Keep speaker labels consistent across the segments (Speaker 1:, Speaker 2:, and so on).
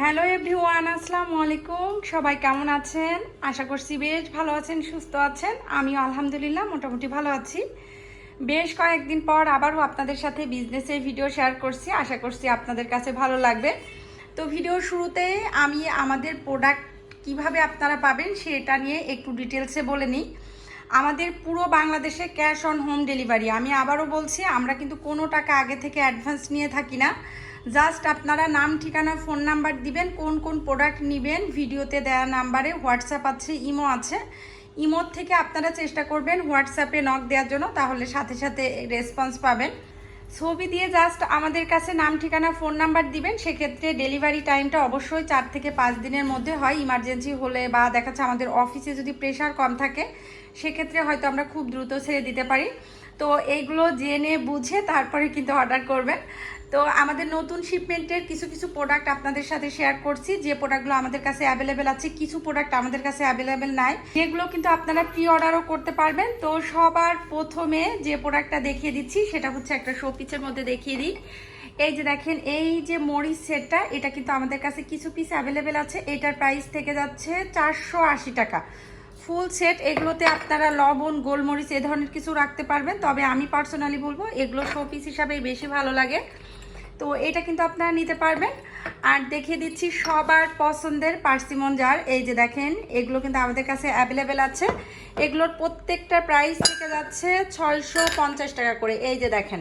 Speaker 1: Hello everyone, আসসালামু আলাইকুম। সবাই কেমন আছেন? আশা করছি বেশ ভালো আছেন, সুস্থ আছেন। আমিও আলহামদুলিল্লাহ মোটামুটি ভালো আছি। বেশ কয়েকদিন পর আবারও আপনাদের সাথে বিজনেসের ভিডিও শেয়ার করছি। আশা করছি আপনাদের কাছে ভালো লাগবে। তো ভিডিও শুরুতে আমি আমাদের প্রোডাক্ট কীভাবে আপনারা পাবেন সেটা নিয়ে একটু ডিটেলসে বলে নিই। আমাদের পুরো বাংলাদেশে ক্যাশ অন হোম ডেলিভারি আমি আবারও বলছি, আমরা কিন্তু কোনো টাকা আগে থেকে অ্যাডভান্স নিয়ে থাকি না। জাস্ট আপনারা নাম, ঠিকানা, ফোন নাম্বার দিবেন, কোন কোন প্রোডাক্ট নেবেন, ভিডিওতে দেওয়া নাম্বারে হোয়াটসঅ্যাপ আছে, ইমো আছে। ইমোর থেকে আপনারা চেষ্টা করবেন হোয়াটসঅ্যাপে নক দেওয়ার জন্য, তাহলে সাথে সাথে রেসপন্স পাবেন। ছবি দিয়ে জাস্ট আমাদের কাছে নাম, ঠিকানা, ফোন নাম্বার দিবেন, সেক্ষেত্রে ডেলিভারি টাইমটা অবশ্যই চার থেকে পাঁচ দিনের মধ্যে হয়। ইমার্জেন্সি হলে বা দেখা যাচ্ছে আমাদের অফিসে যদি প্রেশার কম থাকে, সেক্ষেত্রে হয়তো আমরা খুব দ্রুত ছেড়ে দিতে পারি। তো এইগুলো জেনে বুঝে তারপরে কিন্তু অর্ডার করবেন। তো আমাদের নতুন শিপমেন্টের কিছু কিছু প্রোডাক্ট আপনাদের সাথে শেয়ার করছি। যে প্রোডাক্টগুলো আমাদের কাছে অ্যাভেলেবেল আছে, কিছু প্রোডাক্ট আমাদের কাছে অ্যাভেলেবেল নাই। যেগুলো কিন্তু আপনারা প্রি অর্ডারও করতে পারবেন। তো সবার প্রথমে যে প্রোডাক্টটা দেখিয়ে দিচ্ছি, সেটা হচ্ছে একটা শোপিসের মধ্যে দেখিয়ে দিই। এই যে দেখেন, এই যে মরিচ সেটটা, এটা কিন্তু আমাদের কাছে কিছু পিস অ্যাভেলেবেল আছে। এটার প্রাইস থেকে যাচ্ছে চারশো আশি টাকা। ফুল সেট, এগুলোতে আপনারা লবণ, গোলমরিচ, এ ধরনের কিছু রাখতে পারবেন। তবে আমি পার্সোনালি বলব, এগুলো শো পিস হিসাবেই বেশি ভালো লাগে। তো এটা কিন্তু আপনারা নিতে পারবেন। আর দেখিয়ে দিচ্ছি সবার পছন্দের পার্সিমন জার। এই যে দেখেন, এগুলো কিন্তু আমাদের কাছে অ্যাভেলেবেল আছে। এগুলোর প্রত্যেকটা প্রাইস থেকে যাচ্ছে ছয়শো পঞ্চাশ টাকা করে। এই যে দেখেন,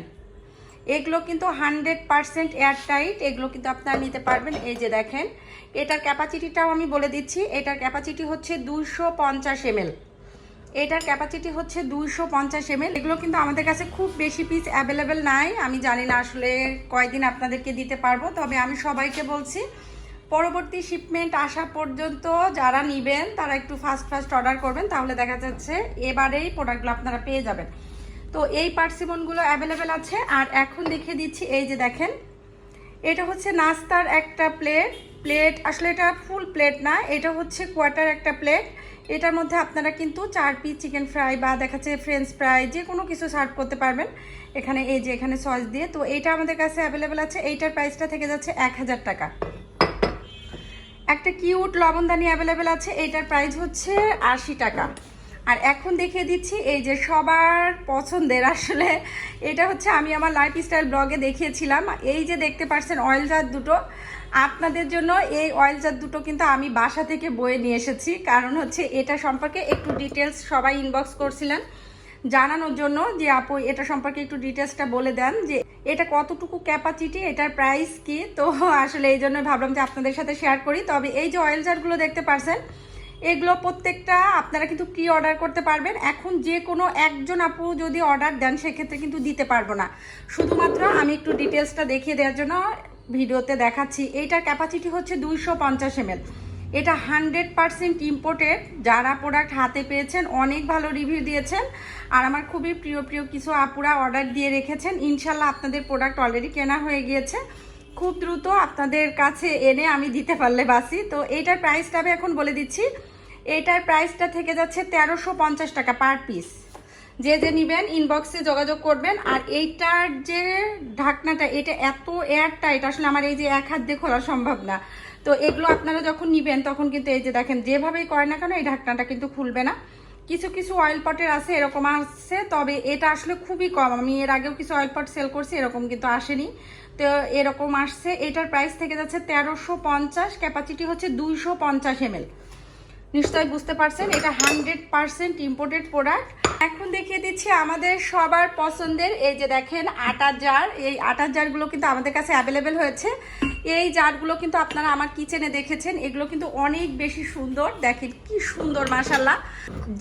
Speaker 1: এগুলো কিন্তু হান্ড্রেড পারসেন্ট এয়ার টাইট এগুলো কিন্তু আপনারা নিতে পারবেন। এই যে দেখেন, এটার ক্যাপাসিটিটাও আমি বলে দিচ্ছি। এটার ক্যাপাসিটি হচ্ছে দুশো পঞ্চাশ এমএল এটার ক্যাপাসিটি হচ্ছে দুইশো পঞ্চাশ এমএল এগুলো কিন্তু আমাদের কাছে খুব বেশি পিস অ্যাভেলেবেল নাই। আমি জানি না আসলে কয়দিন আপনাদেরকে দিতে পারব, তবে আমি সবাইকে বলছি, পরবর্তী শিপমেন্ট আসা পর্যন্ত যারা নেবেন, তারা একটু ফাস্ট ফাস্ট অর্ডার করবেন, তাহলে দেখা যাচ্ছে এবারেই প্রোডাক্টগুলো আপনারা পেয়ে যাবেন। তো এই পার্সিমনগুলো অ্যাভেলেবেল আছে। আর এখন দেখিয়ে দিচ্ছি, এই যে দেখেন, এটা হচ্ছে নাস্তার একটা প্লেট প্লেট আসলে এটা ফুল প্লেট না, এটা হচ্ছে কোয়ার্টার একটা প্লেট এটার মধ্যে আপনারা কিন্তু চার পিস চিকেন ফ্রাই বা দেখাচ্ছে ফ্রেঞ্চ ফ্রাই যে কোনো কিছু সার্ভ করতে পারবেন। এখানে এই যে এখানে সস দিয়ে, তো এইটা আমাদের কাছে অ্যাভেলেবেল আছে, এইটার প্রাইসটা থেকে যাচ্ছে এক হাজার টাকা। একটা কিউট লবণদানি অ্যাভেলেবেল আছে এইটার প্রাইস হচ্ছে আশি টাকা। আর এখন দেখিয়ে দিচ্ছি, এই যে সবার পছন্দের, আসলে এটা হচ্ছে আমি আমার লাইফস্টাইল ব্লগে দেখিয়েছিলাম। এই যে দেখতে পাচ্ছেন অয়েল জার দুটো। আপনাদের জন্য এই অয়েল জার দুটো কিন্তু আমি বাসা থেকে বয়ে নিয়ে এসেছি। কারণ হচ্ছে এটা সম্পর্কে একটু ডিটেলস সবাই ইনবক্স করছিলেন। জানানোর জন্য যে আপু, এটা সম্পর্কে একটু ডিটেলসটা বলে দেন যে এটা কতটুকু ক্যাপাসিটি এটার প্রাইস কি? তো আসলে এই জন্য ভাবলাম যে আপনাদের সাথে শেয়ার করি। তবে এই যে অয়েল জারগুলো দেখতে পারছেন, এগুলো প্রত্যেকটা আপনারা কিন্তু প্রি অর্ডার করতে পারবেন। এখন যে কোনো একজন আপু যদি অর্ডার দেন, সেক্ষেত্রে কিন্তু দিতে পারব না। শুধুমাত্র আমি একটু ডিটেলসটা দেখিয়ে দেওয়ার জন্য ভিডিওতে দেখাচ্ছি, এইটার ক্যাপাসিটি হচ্ছে দুইশো পঞ্চাশ এমএল এটা হান্ড্রেড পারসেন্ট ইম্পোর্টেড যারা প্রোডাক্ট হাতে পেয়েছেন, অনেক ভালো রিভিউ দিয়েছেন। আর আমার খুবই প্রিয় প্রিয় কিছু আপুরা অর্ডার দিয়ে রেখেছেন। ইনশাল্লাহ আপনাদের প্রোডাক্ট অলরেডি কেনা হয়ে গিয়েছে। খুব দ্রুত আপনাদের কাছে এনে আমি দিতে পারলে বাসি। তো এইটার প্রাইসটা আমি এখন বলে দিচ্ছি। এইটার প্রাইসটা থেকে যাচ্ছে তেরোশো টাকা পার পিস যে যে নেবেন ইনবক্সে যোগাযোগ করবেন। আর এইটার যে ঢাকনাটা, এটা এত এয়ারটা এটা আসলে আমার এই যে এক হাত দিয়ে খোলা সম্ভব না। তো এগুলো আপনারা যখন নেবেন, তখন কিন্তু এই যে দেখেন, যেভাবেই করে না কেন, এই ঢাকনাটা কিন্তু খুলবে না। কিছু কিছু অয়েল পটের আছে, এরকম আসছে তবে এটা আসলে খুবই কম। আমি এর আগেও কিছু অয়েল পট সেল করছি, এরকম কিন্তু আসেনি। তো এরকম আসছে, এটার প্রাইস থেকে যাচ্ছে তেরোশো পঞ্চাশ ক্যাপাসিটি হচ্ছে দুইশো পঞ্চাশ এমএল নিশ্চয়ই বুঝতে পারছেন, এটা হান্ড্রেড পারসেন্ট ইম্পোর্টেড প্রোডাক্ট এখন দেখিয়ে দিচ্ছি আমাদের সবার পছন্দের, এই যে দেখেন আটার জার এই আটার জারগুলো কিন্তু আমাদের কাছে অ্যাভেলেবেল হয়েছে। এই জারগুলো কিন্তু আপনারা আমার কিচেনে দেখেছেন, এগুলো কিন্তু অনেক বেশি সুন্দর। দেখেন কি সুন্দর মাসাল্লাহ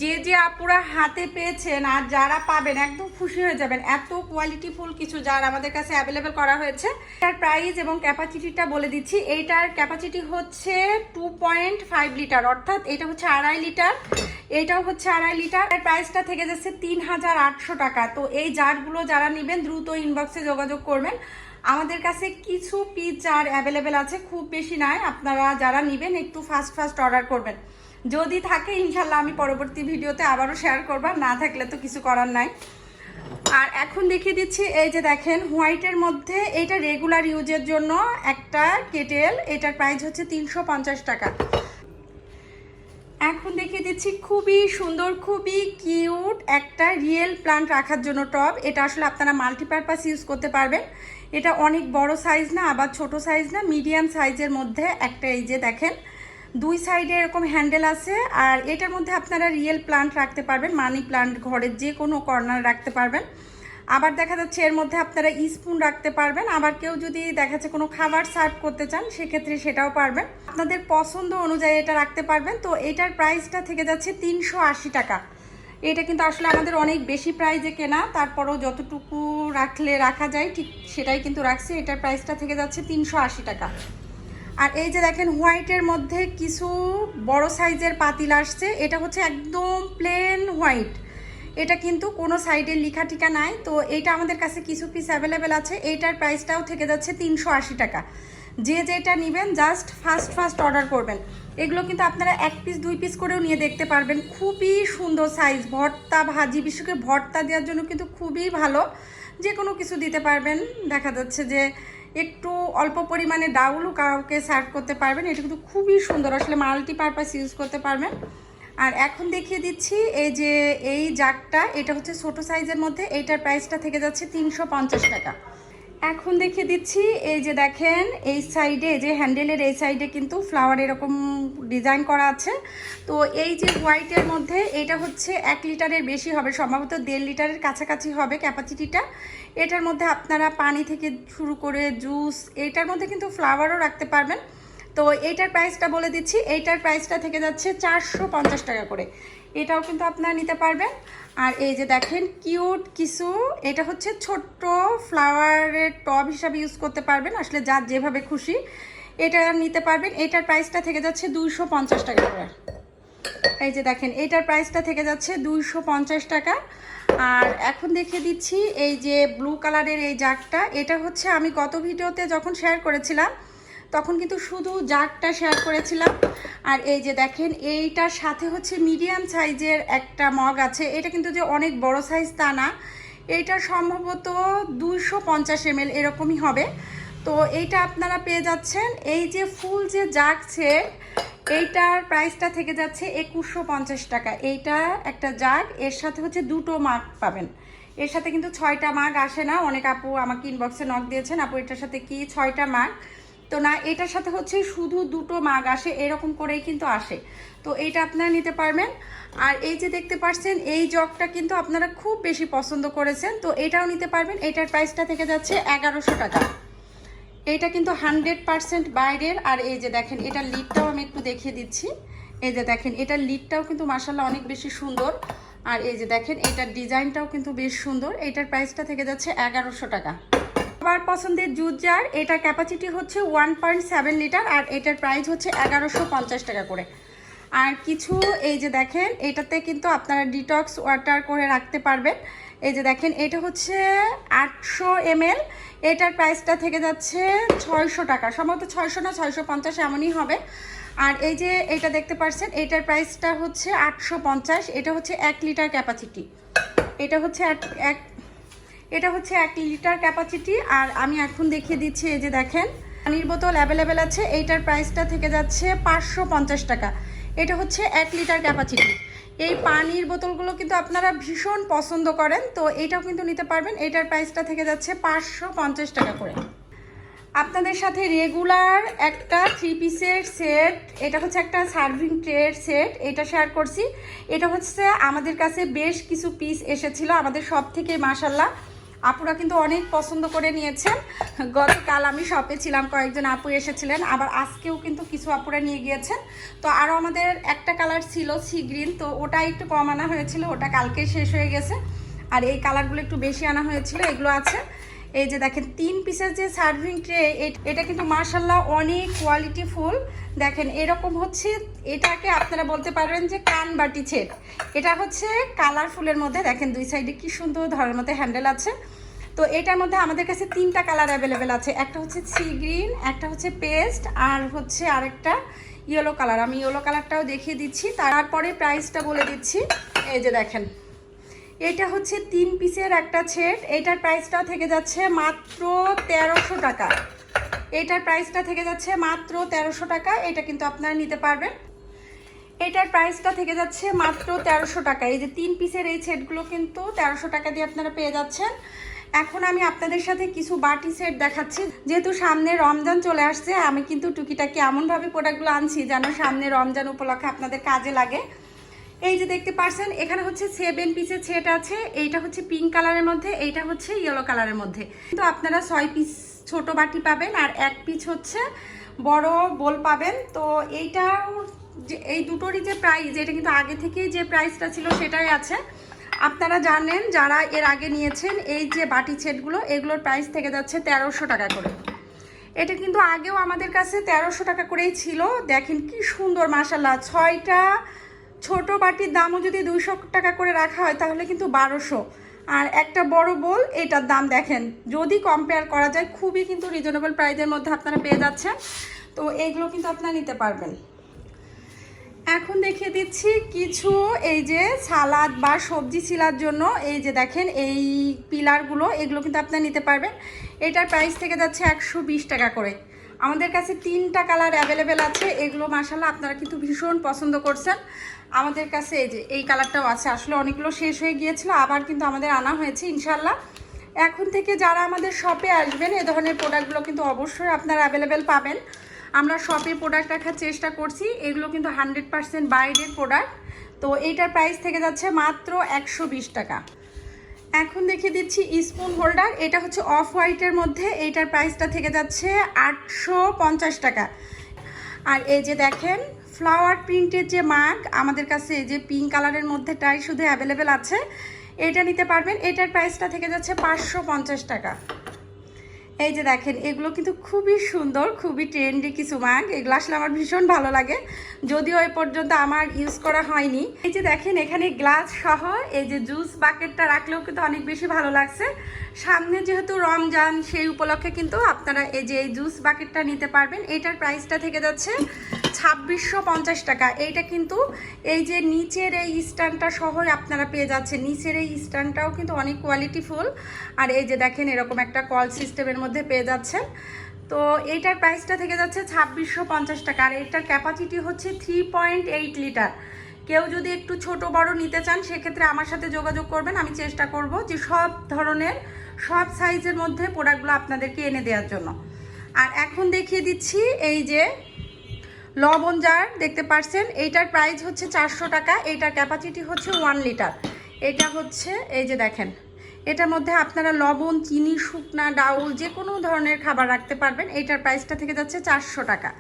Speaker 1: যে যে আপুরা হাতে পেয়েছেন আর যারা পাবেন, একদম খুশি হয়ে যাবেন। এত কোয়ালিটিফুল কিছু জার আমাদের কাছে অ্যাভেলেবেল করা হয়েছে। এটার প্রাইস এবং ক্যাপাসিটিটা বলে দিচ্ছি। এইটার ক্যাপাসিটি হচ্ছে টু পয়েন্ট ফাইভ লিটার অর্থাৎ এটা হচ্ছে আড়াই লিটার। এটাও হচ্ছে আড়াই লিটার। এর প্রাইসটা থেকে যাচ্ছে তিন হাজার আটশো টাকা। তো এই জারগুলো যারা নেবেন, দ্রুত ইনবক্সে যোগাযোগ করবেন। আমাদের কাছে কিছু পিস জার অ্যাভেলেবেল আছে, খুব বেশি নয়। আপনারা যারা নেবেন, একটু ফাস্ট ফাস্ট অর্ডার করবেন। যদি থাকে ইনশাল্লাহ আমি পরবর্তী ভিডিওতে আবারও শেয়ার করব। না থাকলে তো কিছু করার নাই। আর এখন দেখিয়ে দিচ্ছি, এই যে দেখেন হোয়াইটের মধ্যে এটা রেগুলার ইউজের জন্য একটা কেটেল এটার প্রাইস হচ্ছে তিনশো পঞ্চাশ টাকা। এখন দেখিয়ে দিচ্ছি খুবই সুন্দর, খুবই কিউট একটা রিয়েল প্লান্ট রাখার জন্য টব। এটা আসলে আপনারা মাল্টিপারপাস ইউজ করতে পারবেন। এটা অনেক বড় সাইজ না, আবার ছোট সাইজ না, মিডিয়াম সাইজের মধ্যে একটা এই যে দেখেন, দুই সাইডে এরকম হ্যান্ডেল আছে। আর এটার মধ্যে আপনারা রিয়েল প্লান্ট রাখতে পারবেন, মানি প্লান্ট ঘরের যে কোনো কর্নার রাখতে পারবেন। আবার দেখা যাচ্ছে এর মধ্যে আপনারা স্পুন রাখতে পারবেন। আবার কেউ যদি দেখা যাচ্ছে কোনো খাবার সার্ভ করতে চান, সেক্ষেত্রে সেটাও পারবেন। আপনাদের পছন্দ অনুযায়ী এটা রাখতে পারবেন। তো এটার প্রাইসটা থেকে যাচ্ছে তিনশো আশি টাকা। এটা কিন্তু আসলে আমাদের অনেক বেশি প্রাইজে কেনা। তারপরও যতটুকু রাখলে রাখা যায়, ঠিক সেটাই কিন্তু রাখছি। এটার প্রাইসটা থেকে যাচ্ছে তিনশো আশি টাকা। আর এই যে দেখেন হোয়াইটের মধ্যে কিছু বড় সাইজের পাতিল আসছে। এটা হচ্ছে একদম প্লেন হোয়াইট এটা কিন্তু কোনো সাইডে লিখা টিকা নাই। তো এটা আমাদের কাছে কিছু পিস অ্যাভেলেবেল আছে। এইটার প্রাইসটাও থেকে যাচ্ছে তিনশো আশি টাকা। যে যেটা নেবেন জাস্ট ফার্স্ট ফার্স্ট অর্ডার করবেন। এগুলো কিন্তু আপনারা এক পিস দুই পিস করেও নিয়ে দেখতে পারবেন। খুবই সুন্দর সাইজ ভর্তা, ভাজি বিশেষ ভর্তা দেওয়ার জন্য কিন্তু খুবই ভালো। যে কোনো কিছু দিতে পারবেন। দেখা যাচ্ছে যে একটু অল্প পরিমাণে ডাউলও কাউকে সার্ভ করতে পারবেন। এটা কিন্তু খুবই সুন্দর। আসলে মাল্টিপারপাস ইউজ করতে পারবেন। আর এখন দেখিয়ে দিচ্ছি এই যে এই জাগটা এটা হচ্ছে ছোট সাইজের মধ্যে, এইটার প্রাইসটা থেকে যাচ্ছে তিনশো পঞ্চাশ টাকা। এখন দেখিয়ে দিচ্ছি এই যে দেখেন, এই সাইডে যে হ্যান্ডেলের এই সাইডে কিন্তু ফ্লাওয়ার এরকম ডিজাইন করা আছে। তো এই যে হোয়াইটের মধ্যে, এটা হচ্ছে এক লিটারের বেশি হবে, সম্ভবত দেড় লিটারের কাছাকাছি হবে ক্যাপাসিটিটা। এটার মধ্যে আপনারা পানি থেকে শুরু করে জুস, এটার মধ্যে কিন্তু ফ্লাওয়ারও রাখতে পারবেন। তো এইটার প্রাইসটা বলে দিচ্ছি। এইটার প্রাইসটা থেকে যাচ্ছে চারশো পঞ্চাশ টাকা করে। এটাও কিন্তু আপনারা নিতে পারবেন। আর এই যে দেখেন কিউট কিছু, এটা হচ্ছে ছোট্ট ফ্লাওয়ারের টব হিসাবে ইউজ করতে পারবেন। আসলে যার যেভাবে খুশি এটা নিতে পারবেন। এটার প্রাইসটা থেকে যাচ্ছে দুইশো পঞ্চাশ টাকা করে। এই যে দেখেন এটার প্রাইসটা থেকে যাচ্ছে দুইশো পঞ্চাশ টাকা। আর এখন দেখে দিচ্ছি এই যে ব্লু কালারের এই জাগটা এটা হচ্ছে আমি গত ভিডিওতে যখন শেয়ার করেছিলাম তখন কিন্তু শুধু জাগটা শেয়ার করেছিলাম। আর এই যে দেখেন, এইটার সাথে হচ্ছে মিডিয়াম সাইজের একটা মগ আছে। এটা কিন্তু যে অনেক বড় সাইজ তা না। এইটা সম্ভবত দুইশো পঞ্চাশ এম এরকমই হবে। তো এইটা আপনারা পেয়ে যাচ্ছেন। এই যে ফুল যে জাগছে, এইটার প্রাইসটা থেকে যাচ্ছে একুশশো পঞ্চাশ টাকা। এইটা একটা জাগ, এর সাথে হচ্ছে দুটো মাগ পাবেন। এর সাথে কিন্তু ছয়টা মাগ আসে না। অনেক আপু আমাকে ইনবক্সে নক দিয়েছেন। আপু, এটার সাথে কি? ছয়টা মাগ তো না, এটার সাথে হচ্ছে শুধু দুটো মাগ আসে, এরকম করেই কিন্তু আসে। তো এইটা আপনারা নিতে পারবেন। আর এই যে দেখতে পাচ্ছেন, এই জগটা কিন্তু আপনারা খুব বেশি পছন্দ করেছেন, তো এটাও নিতে পারবেন। এটার প্রাইসটা থেকে যাচ্ছে এগারোশো টাকা। এটা কিন্তু হান্ড্রেড পারসেন্ট বাইরের। আর এই যে দেখেন, এটার লিডটাও আমি একটু দেখিয়ে দিচ্ছি। এই যে দেখেন, এটার লিডটাও কিন্তু মাসাল্লাহ অনেক বেশি সুন্দর। আর এই যে দেখেন, এটার ডিজাইনটাও কিন্তু বেশ সুন্দর। এটার প্রাইসটা থেকে যাচ্ছে এগারোশো টাকা। সবার পছন্দের জুস জার, এটার ক্যাপাসিটি হচ্ছে ওয়ান পয়েন্ট সেভেন লিটার আর এটার প্রাইস হচ্ছে এগারোশো পঞ্চাশ টাকা করে। আর কিছু, এই যে দেখেন, এটাতে কিন্তু আপনারা ডিটক্স ওয়াটার করে রাখতে পারবেন। এই যে দেখেন, এটা হচ্ছে আটশো এমএল, এটার প্রাইসটা থেকে যাচ্ছে ছয়শো টাকা, সম্ভবত ছয়শো না ছয়শো পঞ্চাশ এমনই হবে। আর এই যে এটা দেখতে পাচ্ছেন এটার প্রাইসটা হচ্ছে আটশো পঞ্চাশ, এটা হচ্ছে এক লিটার ক্যাপাসিটি এটা হচ্ছে এক এক এটা হচ্ছে এক লিটার ক্যাপাসিটি, আর আমি এখন দেখিয়ে দিচ্ছি এই যে দেখেন, পানির বোতল অ্যাভেলেবেল আছে, এইটার প্রাইসটা থেকে যাচ্ছে পাঁচশো পঞ্চাশ টাকা। এটা হচ্ছে এক লিটার ক্যাপাসিটি। এই পানির বোতলগুলো কিন্তু আপনারা ভীষণ পছন্দ করেন, তো এটাও কিন্তু নিতে পারবেন, এটার প্রাইসটা থেকে যাচ্ছে পাঁচশো পঞ্চাশ টাকা করে। আপনাদের সাথে রেগুলার একটা থ্রি পিসের সেট এটা হচ্ছে একটা সার্ভিং ট্রের সেট এটা শেয়ার করছি। এটা হচ্ছে আমাদের কাছে বেশ কিছু পিস এসেছিল, আমাদের সব থেকে মাসাল্লাহ আপুরা কিন্তু অনেক পছন্দ করে নিয়েছেন। গতকাল আমি শপে ছিলাম, কয়েকজন আপু এসেছিলেন, আবার আজকেও কিন্তু কিছু আপুরা নিয়ে গিয়েছেন। তো আরও আমাদের একটা কালার ছিল সি গ্রিন তো ওটা একটু কম আনা হয়েছিল, ওটা কালকে শেষ হয়ে গেছে। আর এই কালারগুলো একটু বেশি আনা হয়েছিল, এগুলো আছে। এই যে দেখেন, তিন পিসের যে সার্ভিং ট্রে এটা কিন্তু মার্শাল্লাহ অনেক কোয়ালিটি ফুল। দেখেন, এরকম হচ্ছে, এটাকে আপনারা বলতে পারবেন যে কান বাটি ছেট। এটা হচ্ছে কালারফুলের মধ্যে, দেখেন দুই সাইডে কি সুন্দর ধরার মধ্যে হ্যান্ডেল আছে। তো এটার মধ্যে আমাদের কাছে তিনটা কালার অ্যাভেলেবেল আছে। একটা হচ্ছে সি গ্রিন একটা হচ্ছে পেস্ট আর হচ্ছে আরেকটা ইয়েলো কালার আমি ইয়েলো কালারটাও দেখিয়ে দিচ্ছি, তারপরে প্রাইসটা বলে দিচ্ছি। এই যে দেখেন, এটা হচ্ছে তিন পিসের একটা সেট এটার প্রাইসটা থেকে যাচ্ছে মাত্র তেরোশো টাকা। এটার প্রাইসটা থেকে যাচ্ছে মাত্র তেরোশো টাকা। এটা কিন্তু আপনারা নিতে পারবেন। এটার প্রাইসটা থেকে যাচ্ছে মাত্র তেরোশো টাকা। এই যে তিন পিসের এই সেটগুলো কিন্তু তেরোশো টাকা দিয়ে আপনারা পেয়ে যাচ্ছেন। এখন আমি আপনাদের সাথে কিছু বাটি সেট দেখাচ্ছি। যেহেতু সামনে রমজান চলে আসছে, আমি কিন্তু টুকিটাকি এমনভাবে প্রোডাক্টগুলো আনছি যেন সামনে রমজান উপলক্ষে আপনাদের কাজে লাগে। এই যে দেখতে পারছেন, এখানে হচ্ছে সেভেন পিসের সেট আছে। এইটা হচ্ছে পিঙ্ক কালারের মধ্যে, এইটা হচ্ছে ইয়েলো কালারের মধ্যে। কিন্তু আপনারা ছয় পিস ছোট বাটি পাবেন আর এক পিস হচ্ছে বড় বোল পাবেন। তো এইটা যে, এই দুটোরই যে প্রাইস এটা কিন্তু আগে থেকেই যে প্রাইসটা ছিল সেটাই আছে। আপনারা জানেন যারা এর আগে নিয়েছেন, এই যে বাটি সেটগুলো, এগুলোর প্রাইস থেকে যাচ্ছে তেরোশো টাকা করে। এটা কিন্তু আগেও আমাদের কাছে তেরোশো টাকা করেই ছিল। দেখেন কি সুন্দর মাসাল্লাহ ছয়টা ছোট বাটির দামও যদি দুইশো টাকা করে রাখা হয়, তাহলে কিন্তু বারোশো। আর একটা বড় বোল, এটার দাম দেখেন, যদি কম্পেয়ার করা যায়, খুবই কিন্তু রিজনেবল প্রাইজের মধ্যে আপনারা পেয়ে যাচ্ছেন। তো এইগুলো কিন্তু আপনারা নিতে পারবেন। এখন দেখিয়ে দিচ্ছি কিছু এই যে সালাদ বা সবজি ছিলার জন্য। এই যে দেখেন, এই পিলারগুলো, এগুলো কিন্তু আপনারা নিতে পারবেন। এটার প্রাইস থেকে যাচ্ছে একশো বিশ টাকা করে। আমাদের কাছে তিনটা কালার অ্যাভেলেবেল আছে। এগুলো মাসাল্লাহ আপনারা কিন্তু ভীষণ পছন্দ করছেন। আমাদের কাছে এই যে, এই কালারটাও আছে। আসলে অনেকগুলো শেষ হয়ে গিয়েছিল, আবার কিন্তু আমাদের আনা হয়েছে ইনশাল্লাহ এখন থেকে যারা আমাদের শপে আসবেন, এ ধরনের প্রোডাক্টগুলো কিন্তু অবশ্যই আপনারা অ্যাভেলেবেল পাবেন। আমরা শপে প্রোডাক্ট রাখার চেষ্টা করছি। এগুলো কিন্তু হান্ড্রেড পার্সেন্ট বাইরের প্রোডাক্ট তো এইটার প্রাইস থেকে যাচ্ছে মাত্র একশো বিশ টাকা। এখন দেখিয়ে দিচ্ছি স্পুন হোল্ডার এটা হচ্ছে অফ হোয়াইটের মধ্যে। এইটার প্রাইসটা থেকে যাচ্ছে আটশো পঞ্চাশ টাকা। আর এই যে দেখেন ফ্লাওয়ার প্রিন্টের যে মাগ আমাদের কাছে যে পিঙ্ক কালারের মধ্যেটাই শুধু অ্যাভেলেবেল আছে। এটা নিতে পারবেন। এটার প্রাইসটা থেকে যাচ্ছে পাঁচশো পঞ্চাশ টাকা। এই যে দেখেন, এগুলো কিন্তু খুবই সুন্দর, খুবই ট্রেন্ডি কিছু মাগ। এগুলো আসলে আমার ভীষণ ভালো লাগে। যদিও এ পর্যন্ত আমার ইউজ করা হয়নি। এই যে দেখেন, এখানে গ্লাস সহ এই যে জুস বাকেটটা রাখলেও কিন্তু অনেক বেশি ভালো লাগছে। সামনে যেহেতু রমজান, সেই উপলক্ষে কিন্তু আপনারা এই যে এই জুস বাকেটটা নিতে পারবেন। এটার প্রাইসটা থেকে যাচ্ছে ছাব্বিশশো পঞ্চাশ টাকা। এইটা কিন্তু এই যে নিচের এই স্ট্যান্ডটা সহ আপনারা পেয়ে যাচ্ছেন। নিচের এই স্ট্যান্ডটাও কিন্তু অনেক কোয়ালিটিফুল আর এই যে দেখেন এরকম একটা কল সিস্টেমের মধ্যে পেয়ে যাচ্ছেন। তো এইটার প্রাইসটা থেকে যাচ্ছে ছাব্বিশশো পঞ্চাশ টাকা। আর এটার ক্যাপাসিটি হচ্ছে থ্রি পয়েন্ট এইট লিটার কেউ যদি একটু ছোট বড় নিতে চান, সেক্ষেত্রে আমার সাথে যোগাযোগ করবেন। আমি চেষ্টা করব যে সব ধরনের, সব সাইজের মধ্যে প্রোডাক্টগুলো আপনাদেরকে এনে দেওয়ার জন্য। আর এখন দেখিয়ে দিচ্ছি এই যে লবণ জার, দেখতে পাচ্ছেন এইটার প্রাইস হচ্ছে চারশো টাকা, এইটার ক্যাপাসিটি হচ্ছে ওয়ান লিটার এটা হচ্ছে, এই যে দেখেন, এটার মধ্যে আপনারা লবণ, চিনি, শুকনা, ডাউল, যে কোনো ধরনের খাবার রাখতে পারবেন, এইটার প্রাইসটা থেকে যাচ্ছে চারশো টাকা।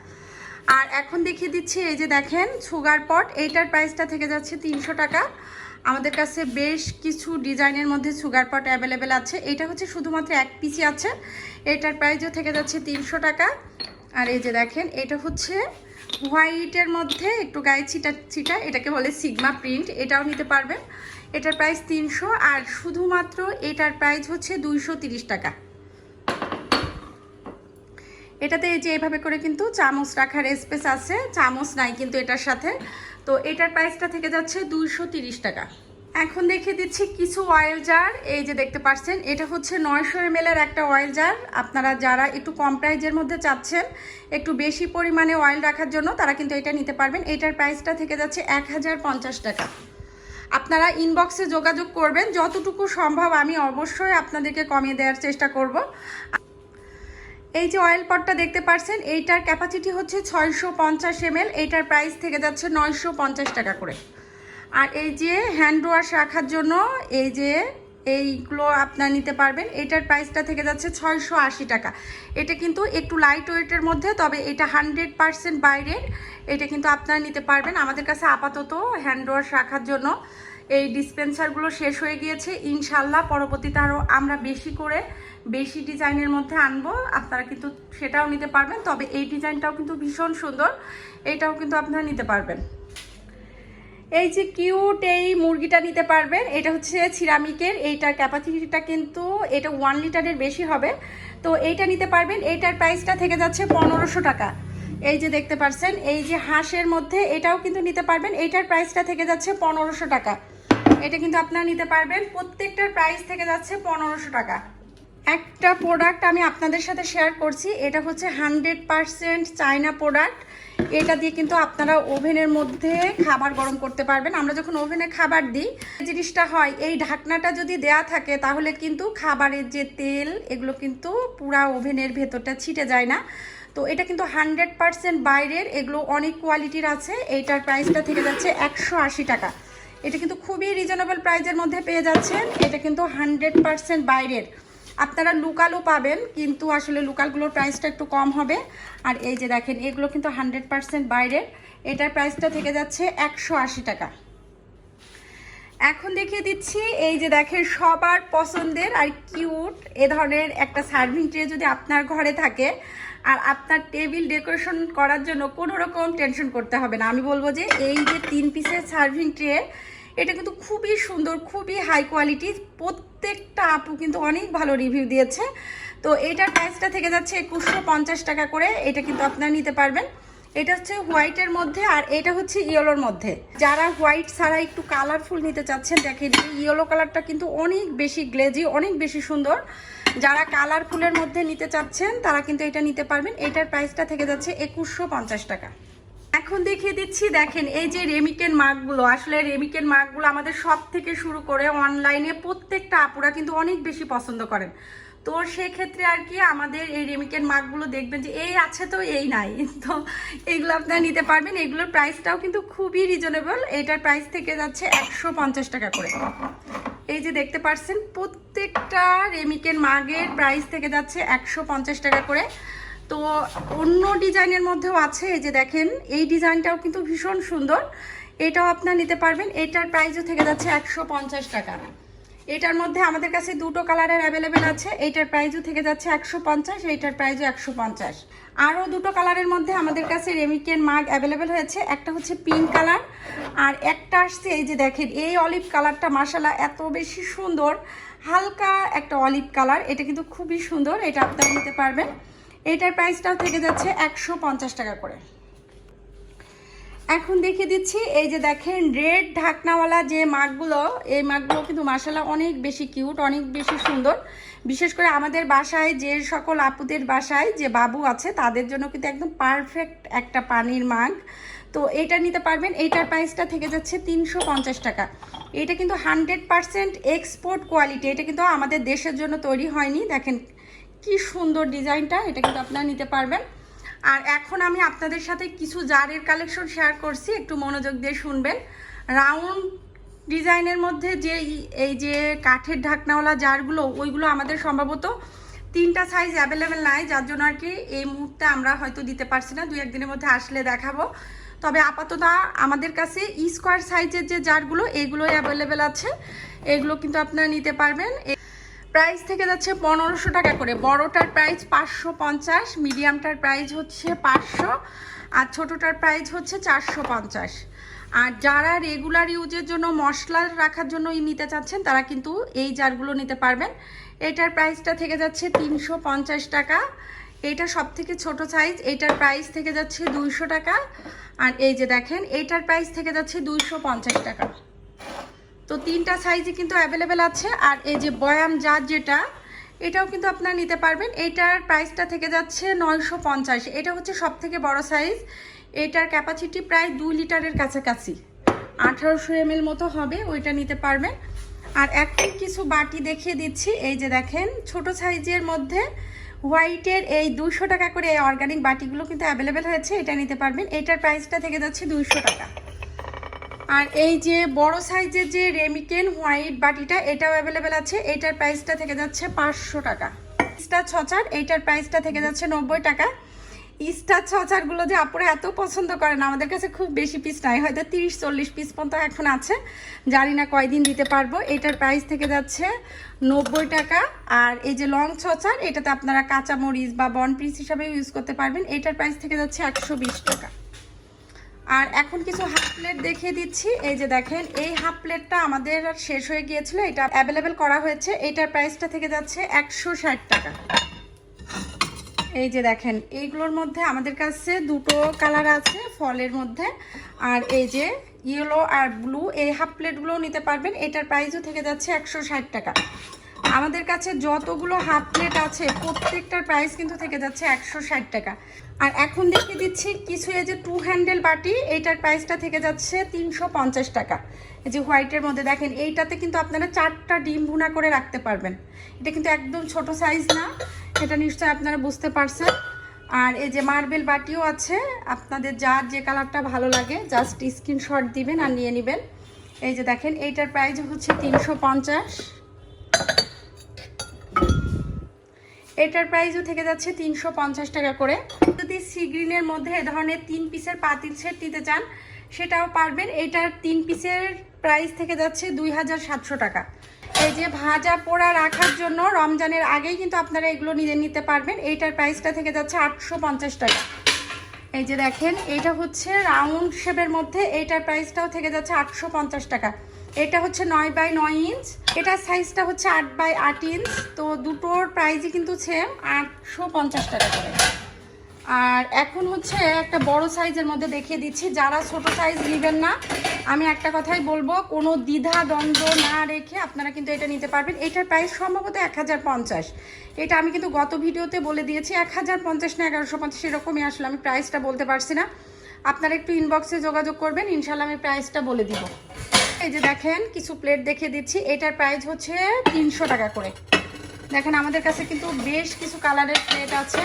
Speaker 1: আর এখন দেখিয়ে দিচ্ছি, এই যে দেখেন সুগার পট এইটার প্রাইসটা থেকে যাচ্ছে তিনশো টাকা। আমাদের কাছে বেশ কিছু ডিজাইনের মধ্যে সুগার পট অ্যাভেলেবেল আছে। এটা হচ্ছে শুধুমাত্র এক পিসি আছে। এটার প্রাইসও থেকে যাচ্ছে তিনশো টাকা। আর এই যে দেখেন, এটা হচ্ছে হোয়াইটের মধ্যে একটু গায়ে ছিটা ছিটা, এটাকে বলে সিগমা প্রিন্ট, এটাও নিতে পারবেন। এটার প্রাইস তিনশো, আর শুধুমাত্র এটার প্রাইস হচ্ছে দুইশো ত্রিশ টাকা। এটাতে যে এভাবে করে কিন্তু চামচ রাখার স্পেস আছে, চামচ নাই কিন্তু এটার সাথে। তো এটার প্রাইসটা থেকে যাচ্ছে দুইশো টাকা। এখন দেখিয়ে দিচ্ছি কিছু অয়েল জার এই যে দেখতে পাচ্ছেন, এটা হচ্ছে নয়শো এম এর একটা অয়েল জার আপনারা যারা একটু কম প্রাইজের মধ্যে চাচ্ছেন, একটু বেশি পরিমাণে অয়েল রাখার জন্য, তারা কিন্তু এটা নিতে পারবেন। এটার প্রাইসটা থেকে যাচ্ছে এক হাজার পঞ্চাশ টাকা। আপনারা ইনবক্সে যোগাযোগ করবেন। যতটুকু সম্ভব আমি অবশ্যই আপনাদেরকে কমিয়ে দেওয়ার চেষ্টা করব। এই যে অয়েল পটটা দেখতে পাচ্ছেন, এইটার ক্যাপাসিটি হচ্ছে ছয়শো পঞ্চাশ এম এইটার প্রাইস থেকে যাচ্ছে নয়শো পঞ্চাশ টাকা করে। আর এই যে হ্যান্ড ওয়াশ রাখার জন্য এই যে এইগুলো আপনার নিতে পারবেন, এটার প্রাইসটা থেকে যাচ্ছে ছয়শো আশি টাকা। এটা কিন্তু একটু লাইট ওয়েটের মধ্যে, তবে এটা হান্ড্রেড পারসেন্ট বাইরের, এটা কিন্তু আপনারা নিতে পারবেন। আমাদের কাছে আপাতত হ্যান্ড ওয়াশ রাখার জন্য এই ডিসপেন্সারগুলো শেষ হয়ে গিয়েছে। ইনশাল্লাহ পরবর্তীতে আরও আমরা বেশি করে, বেশি ডিজাইনের মধ্যে আনব। আপনারা কিন্তু সেটাও নিতে পারবেন, তবে এই ডিজাইনটাও কিন্তু ভীষণ সুন্দর, এটাও কিন্তু আপনারা নিতে পারবেন। এই যে কিউট এই মুরগিটা নিতে পারবেন, এটা হচ্ছে সিরামিকের, এইটার ক্যাপাসিটিটা কিন্তু এটা ওয়ান লিটারের বেশি হবে। তো এইটা নিতে পারবেন, এইটার প্রাইসটা থেকে যাচ্ছে পনেরোশো টাকা। এই যে দেখতে পাচ্ছেন এই যে হাঁসের মধ্যে এটাও কিন্তু নিতে পারবেন, এইটার প্রাইসটা থেকে যাচ্ছে পনেরোশো টাকা। এটা কিন্তু আপনারা নিতে পারবেন, প্রত্যেকটার প্রাইস থেকে যাচ্ছে পনেরোশো টাকা। একটা প্রোডাক্ট আমি আপনাদের সাথে শেয়ার করছি, এটা হচ্ছে হান্ড্রেড পারসেন্ট চায়না প্রোডাক্ট এটা দিয়ে কিন্তু আপনারা ওভেনের মধ্যে খাবার গরম করতে পারবেন। আমরা যখন ওভেনে খাবার দিই জিনিসটা হয়, এই ঢাকনাটা যদি দেয়া থাকে, তাহলে কিন্তু খাবারের যে তেল, এগুলো কিন্তু পুরা ওভেনের ভেতরটা ছিটে যায় না। তো এটা কিন্তু হান্ড্রেড পারসেন্ট বাইরের, এগুলো অনেক কোয়ালিটির আছে। এইটার প্রাইসটা থেকে যাচ্ছে একশো আশি টাকা। এটা কিন্তু খুবই রিজনেবল প্রাইজের মধ্যে পেয়ে যাচ্ছেন। এটা কিন্তু হান্ড্রেড পারসেন্ট বাইরের। আপনারা লুকালও পাবেন, কিন্তু আসলে লুকালগুলোর প্রাইসটা একটু কম হবে। আর এই যে দেখেন, এগুলো কিন্তু হান্ড্রেড পারসেন্ট বাইরের। এটার প্রাইসটা থেকে যাচ্ছে একশো আশি টাকা। এখন দেখিয়ে দিচ্ছি, এই যে দেখেন, সবার পছন্দের আর কিউট এ ধরনের একটা সার্ভিং ট্রে যদি আপনার ঘরে থাকে, আর আপনার টেবিল ডেকোরেশন করার জন্য কোনো রকম টেনশন করতে হবে না। আমি বলব যে এই যে তিন পিসের সার্ভিং ট্রে এটা কিন্তু খুবই সুন্দর, খুবই হাই কোয়ালিটি প্রত্যেকটা আপু কিন্তু অনেক ভালো রিভিউ দিয়েছে। তো এটার প্রাইসটা থেকে যাচ্ছে একুশশো পঞ্চাশ টাকা করে। এটা কিন্তু আপনারা নিতে পারবেন। এটা হচ্ছে হোয়াইটের মধ্যে আর এটা হচ্ছে ইয়েলোর মধ্যে। যারা হোয়াইট ছাড়া একটু কালারফুল নিতে চাচ্ছেন, দেখেন ইয়েলো কালারটা কিন্তু অনেক বেশি গ্লেজি অনেক বেশি সুন্দর। যারা কালারফুলের মধ্যে নিতে চাচ্ছেন, তারা কিন্তু এটা নিতে পারবেন। এটার প্রাইসটা থেকে যাচ্ছে একুশশো পঞ্চাশ টাকা। এখন দেখিয়ে দিচ্ছি, দেখেন, এই যে রেমিকেন মার্কগুলো, আসলে রেমিকেন মার্কগুলো আমাদের সব থেকে শুরু করে অনলাইনে প্রত্যেকটা আপুরা কিন্তু অনেক বেশি পছন্দ করেন। তো সেক্ষেত্রে আর কি আমাদের এই রেমিকেন মার্কগুলো দেখবেন যে, এই আছে তো, এই নাই। তো এগুলো আপনারা নিতে পারবেন। এগুলোর প্রাইসটাও কিন্তু খুবই রিজনেবল এটার প্রাইস থেকে যাচ্ছে একশো পঞ্চাশ টাকা করে। এই যে দেখতে পাচ্ছেন প্রত্যেকটা রেমিকেন মার্গের প্রাইস থেকে যাচ্ছে একশো পঞ্চাশ টাকা করে। তো অন্য ডিজাইনের মধ্যেও আছে, এই যে দেখেন, এই ডিজাইনটাও কিন্তু ভীষণ সুন্দর। এটাও আপনার নিতে পারবেন। এটার প্রাইসও থেকে যাচ্ছে একশো পঞ্চাশ টাকা। এটার মধ্যে আমাদের কাছে দুটো কালারের অ্যাভেলেবেল আছে। এইটার প্রাইসও থেকে যাচ্ছে একশো পঞ্চাশ এইটার প্রাইসও একশো পঞ্চাশ। আরও দুটো কালারের মধ্যে আমাদের কাছে রেমিকের মাগ অ্যাভেলেবেল হয়েছে। একটা হচ্ছে পিঙ্ক কালার আর একটা আসছে এই যে দেখেন, এই অলিভ কালারটা মাসালা এত বেশি সুন্দর। হালকা একটা অলিভ কালার এটা কিন্তু খুবই সুন্দর, এটা আপনারা নিতে পারবেন। এটার প্রাইসটাও থেকে যাচ্ছে একশো পঞ্চাশ টাকা করে। এখন দেখিয়ে দিচ্ছি, এই যে দেখেন রেড ঢাকনাওয়ালা যে মাগগুলো, এই মাগগুলো কিন্তু মাসালা অনেক বেশি কিউট অনেক বেশি সুন্দর। বিশেষ করে আমাদের বাসায় যে সকল আপুদের বাসায় যে বাবু আছে, তাদের জন্য কিন্তু একদম পারফেক্ট একটা পানির মাগ। তো এটা নিতে পারবেন এইটার প্রাইসটা থেকে যাচ্ছে তিনশো পঞ্চাশ টাকা। এটা কিন্তু হান্ড্রেড পারসেন্ট এক্সপোর্ট কোয়ালিটি এটা কিন্তু আমাদের দেশের জন্য তৈরি হয়নি। দেখেন কি সুন্দর ডিজাইনটা, এটা কিন্তু আপনারা নিতে পারবেন। আর এখন আমি আপনাদের সাথে কিছু জারের কালেকশন শেয়ার করছি, একটু মনোযোগ দিয়ে শুনবেন। রাউন্ড ডিজাইনের মধ্যে যে এই যে কাঠের ঢাকনাওয়ালা জারগুলো, ওইগুলো আমাদের সম্ভবত তিনটা সাইজ অ্যাভেলেবেল নাই, যার জন্য আর কি এই মুহূর্তে আমরা হয়তো দিতে পারছি না, দুই একদিনের মধ্যে আসলে দেখাবো। তবে আপাতত আমাদের কাছে স্কোয়ার সাইজের যে জারগুলো, এগুলোই অ্যাভেলেবেল আছে। এগুলো কিন্তু আপনারা নিতে পারবেন। প্রাইস থেকে যাচ্ছে পনেরোশো টাকা করে। বড়টার প্রাইস পাঁচশো পঞ্চাশ, মিডিয়ামটার প্রাইস হচ্ছে পাঁচশো, আর ছোটোটার প্রাইস হচ্ছে চারশো পঞ্চাশ। আর যারা রেগুলার ইউজের জন্য মশলা রাখার জন্য নিতে চাচ্ছেন, তারা কিন্তু এই জারগুলো নিতে পারবেন। এটার প্রাইসটা থেকে যাচ্ছে তিনশো পঞ্চাশ টাকা। এইটা সব থেকে ছোট সাইজ এইটার প্রাইস থেকে যাচ্ছে দুইশো টাকা। আর এই যে দেখেন এইটার প্রাইস থেকে যাচ্ছে দুইশো পঞ্চাশ টাকা। তো তিনটা সাইজে কিন্তু অ্যাভেলেবেল আছে। আর এই যে বয়াম জার যেটা, এটাও কিন্তু আপনারা নিতে পারবেন। এটার প্রাইসটা থেকে যাচ্ছে নয়শো পঞ্চাশ। এটা হচ্ছে সব থেকে বড় সাইজ এটার ক্যাপাসিটি প্রায় দুই লিটারের কাছাকাছি। আঠারোশো এম মতো হবে, ওইটা নিতে পারবেন। আর এখন কিছু বাটি দেখিয়ে দিচ্ছি। এই যে দেখেন, ছোট সাইজের মধ্যে হোয়াইটের এই দুশো টাকা করে এই অর্গানিক বাটিগুলো কিন্তু অ্যাভেলেবেল হয়েছে। এটা নিতে পারবেন। এটার প্রাইসটা থেকে যাচ্ছে দুইশো টাকা। আর এই যে বড় সাইজের যে রেমিকেন হোয়াইট বাটিটা, এটাও অ্যাভেলেবেল আছে। এটার প্রাইসটা থেকে যাচ্ছে পাঁচশো টাকা। স্টার ছচার এইটার প্রাইসটা থেকে যাচ্ছে নব্বই টাকা। স্টার ছচারগুলো যে আপুরা এত পছন্দ করেন, আমাদের কাছে খুব বেশি পিস নাই। হয়তো তিরিশ, চল্লিশ পিস পর্যন্ত এখন আছে। জানি না কয়দিন দিতে পারব। এটার প্রাইস থেকে যাচ্ছে নব্বই টাকা। আর এই যে লং ছচার, এটাতে আপনারা কাঁচামরিচ বা বন পিস হিসাবে ইউজ করতে পারবেন। এটার প্রাইস থেকে যাচ্ছে একশো বিশ টাকা। আর এখন কিছু হাফ প্লেট দেখিয়ে দিচ্ছি। এই যে দেখেন, এই হাফ প্লেটটা আমাদের শেষ হয়ে গিয়েছিল। এটা অ্যাভেলেবেল করা হয়েছে। এটার প্রাইসটা থেকে যাচ্ছে একশো ষাট টাকা। এই যে দেখেন, এইগুলোর মধ্যে আমাদের কাছে দুটো কালার আছে ফলের মধ্যে। আর এই যে ইয়েলো আর ব্লু এই হাফ প্লেটগুলোও নিতে পারবেন। এটার প্রাইসও থেকে যাচ্ছে একশো ষাট টাকা। আমাদের কাছে যতগুলো হাফ প্লেট আছে, প্রত্যেকটার প্রাইস কিন্তু থেকে যাচ্ছে একশো ষাট টাকা। আর এখন দেখিয়ে দিচ্ছি কিছু এই যে টু হ্যান্ডেল বাটি, এইটার প্রাইসটা থেকে যাচ্ছে তিনশো পঞ্চাশ টাকা। এই যে হোয়াইটের মধ্যে দেখেন, এইটাতে কিন্তু আপনারা চারটা ডিম ভুনা করে রাখতে পারবেন। এটা কিন্তু একদম ছোট সাইজ না, এটা নিশ্চয়ই আপনারা বুঝতে পারছেন। আর এই যে মার্বেল বাটিও আছে, আপনাদের যার যে কালারটা ভালো লাগে জাস্ট স্ক্রিনশট দিবেন আর নিয়ে নেবেন। এই যে দেখেন, এইটার প্রাইস হচ্ছে তিনশো পঞ্চাশ। এটার প্রাইসও থেকে যাচ্ছে তিনশো পঞ্চাশ টাকা করে। যদি সি গ্রিনের মধ্যে এ ধরনের তিন পিসের পাতিল সেট নিতে চান, সেটাও পারবেন। এটার তিন পিসের প্রাইস থেকে যাচ্ছে দুই হাজার সাতশো টাকা। এই যে ভাজা পোড়া রাখার জন্য রমজানের আগেই কিন্তু আপনারা এগুলো নিজে নিতে পারবেন। এইটার প্রাইসটা থেকে যাচ্ছে আটশো পঞ্চাশ টাকা। এই যে দেখেন, এটা হচ্ছে রাউন্ড শেপের মধ্যে, এইটার প্রাইসটাও থেকে যাচ্ছে আটশো পঞ্চাশ টাকা। এটা হচ্ছে নয় বাই নয় ইঞ্চ। এটার সাইজটা হচ্ছে আট বাই আট ইঞ্চ। তো দুটোর প্রাইসই কিন্তু সেম আটশো পঞ্চাশ টাকা করে। আর এখন হচ্ছে একটা বড় সাইজের মধ্যে দেখিয়ে দিচ্ছি। যারা ছোট সাইজ নেবেন না, আমি একটা কথাই বলব, কোনো দ্বিধা দ্বন্দ্ব না রেখে আপনারা কিন্তু এটা নিতে পারবেন। এটার প্রাইস সম্ভবত এক হাজার পঞ্চাশ। এটা আমি কিন্তু গত ভিডিওতে বলে দিয়েছি, এক হাজার পঞ্চাশ না এগারোশো পঞ্চাশ এরকমই আসলে আমি প্রাইসটা বলতে পারছি না। আপনারা একটু ইনবক্সে যোগাযোগ করবেন ইনশাল্লাহ আমি প্রাইসটা বলে দিব। এই যে দেখেন, কিছু প্লেট দেখিয়ে দিচ্ছি, এটার প্রাইস হচ্ছে তিনশো টাকা করে। দেখেন, আমাদের কাছে কিন্তু বেশ কিছু কালারের প্লেট আছে।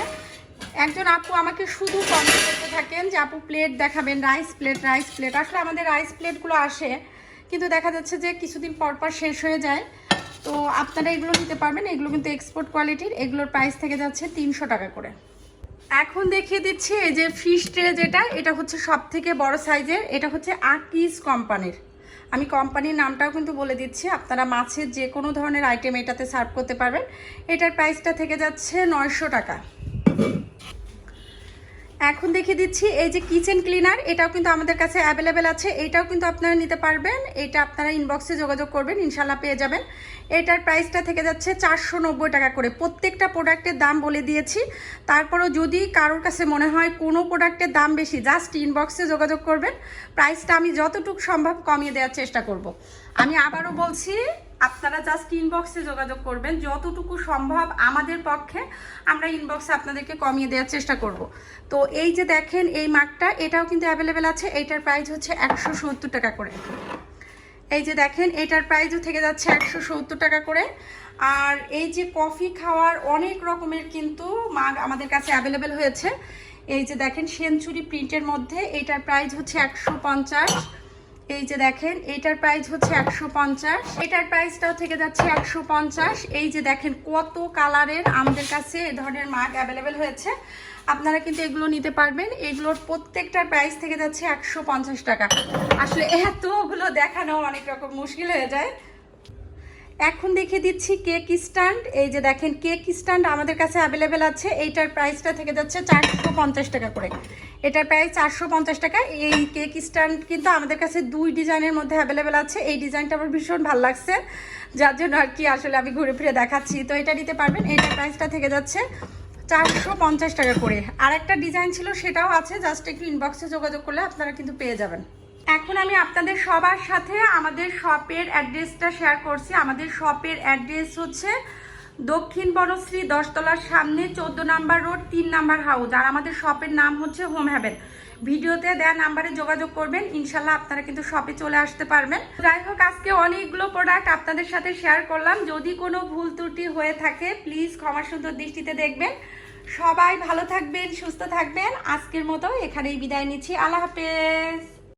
Speaker 1: একজন আপু আমাকে শুধু কমেন্ট করতে থাকেন যে, আপু প্লেট দেখাবেন রাইস প্লেট রাইস প্লেট আসলে আমাদের রাইস প্লেটগুলো আসে, কিন্তু দেখা যাচ্ছে যে কিছুদিন পর পর শেষ হয়ে যায়। তো আপনারা এগুলো নিতে পারবেন, এগুলো কিন্তু এক্সপোর্ট কোয়ালিটির এগুলোর প্রাইস থেকে যাচ্ছে তিনশো টাকা করে। এখন দেখিয়ে দিচ্ছি এই যে ফিশ ট্রে যেটা, এটা হচ্ছে সব থেকে বড় সাইজের এটা হচ্ছে আকিস কোম্পানির আমি কোম্পানির নামটাও কিন্তু বলে দিচ্ছি, আপনারা মাছের যে কোনো ধরনের আইটেম এটাতে সার্ভ করতে পারবেন। এটার প্রাইসটা থেকে যাচ্ছে নয়শো টাকা। এখন দেখিয়ে দিচ্ছি, এই যে কিচেন ক্লিনার এটাও কিন্তু আমাদের কাছে অ্যাভেলেবেল আছে। এটাও কিন্তু আপনারা নিতে পারবেন। এটা আপনারা ইনবক্সে যোগাযোগ করবেন ইনশাল্লাহ পেয়ে যাবেন। এটার প্রাইসটা থেকে যাচ্ছে চারশো নব্বই টাকা করে। প্রত্যেকটা প্রোডাক্টের দাম বলে দিয়েছি। তারপরও যদি কারোর কাছে মনে হয় কোনো প্রোডাক্টের দাম বেশি জাস্ট ইনবক্সে যোগাযোগ করবেন। প্রাইসটা আমি যতটুকু সম্ভব কমিয়ে দেওয়ার চেষ্টা করব। আমি আবারও বলছি আপনারা জাস্ট ইনবক্সে যোগাযোগ করবেন। যতটুকু সম্ভব আমাদের পক্ষে আমরা ইনবক্সে আপনাদেরকে কমিয়ে দেওয়ার চেষ্টা করব। তো এই যে দেখেন, এই মাগটা এটাও কিন্তু অ্যাভেলেবেল আছে। এইটার প্রাইস হচ্ছে একশো সত্তর টাকা করে। এই যে দেখেন, এটার প্রাইসও থেকে যাচ্ছে একশো সত্তর টাকা করে। আর এই যে কফি খাওয়ার অনেক রকমের কিন্তু মাগ আমাদের কাছে অ্যাভেলেবেল হয়েছে। এই যে দেখেন, সেঞ্চুরি প্রিন্টের মধ্যে এইটার প্রাইস হচ্ছে একশো পঞ্চাশ। এই যে দেখেন এটার প্রাইস হচ্ছে একশো পঞ্চাশ। এটার প্রাইসটাও থেকে যাচ্ছে একশো পঞ্চাশ। এই যে দেখেন কত কালারের আমাদের কাছে এ ধরনের মাগ অ্যাভেলেবেল হয়েছে। আপনারা কিন্তু এগুলো নিতে পারবেন। এগুলোর প্রত্যেকটার প্রাইস থেকে যাচ্ছে একশো পঞ্চাশ টাকা। আসলে এতগুলো দেখানো অনেক রকম মুশকিল হয়ে যায়। এখন দেখে দিচ্ছি কেক স্ট্যান্ড। এই যে দেখেন, কেক স্ট্যান্ড আমাদের কাছে অ্যাভেলেবেল আছে। এইটার প্রাইসটা থেকে যাচ্ছে চারশো পঞ্চাশ টাকা করে। এটার প্রাইস চারশো পঞ্চাশ টাকা। এই কেক স্ট্যান্ড কিন্তু আমাদের কাছে দুই ডিজাইনের মধ্যে অ্যাভেলেবেল আছে। এই ডিজাইনটা আমার ভীষণ ভালো লাগছে। যার জন্য আর কি আসলে আমি ঘুরে ফিরে দেখাচ্ছি। তো এটা নিতে পারবেন। এটার প্রাইসটা থেকে যাচ্ছে চারশো পঞ্চাশ টাকা করে। আর একটা ডিজাইন ছিল, সেটাও আছে। জাস্ট একটু ইনবক্সে যোগাযোগ করলে আপনারা কিন্তু পেয়ে যাবেন। এখন আমি আপনাদের সবার সাথে আমাদের শপের অ্যাড্রেসটা শেয়ার করছি। আমাদের শপের অ্যাড্রেস হচ্ছে দক্ষিণ বনশ্রী, দশতলার সামনে, চোদ্দ নাম্বার রোড, তিন নাম্বার হাউস। আর আমাদের শপের নাম হচ্ছে হোম হ্যাভেন। ভিডিওতে দেওয়া নাম্বারে যোগাযোগ করবেন। ইনশাল্লাহ আপনারা কিন্তু শপে চলে আসতে পারবেন। যাই হোক, আজকে অনেকগুলো প্রোডাক্ট আপনাদের সাথে শেয়ার করলাম। যদি কোনো ভুল ত্রুটি হয়ে থাকে প্লিজ ক্ষমা সুন্দর দৃষ্টিতে দেখবেন। সবাই ভালো থাকবেন, সুস্থ থাকবেন। আজকের মতো এখানেই বিদায় নিচ্ছি। আল্লাহ হাফেজ।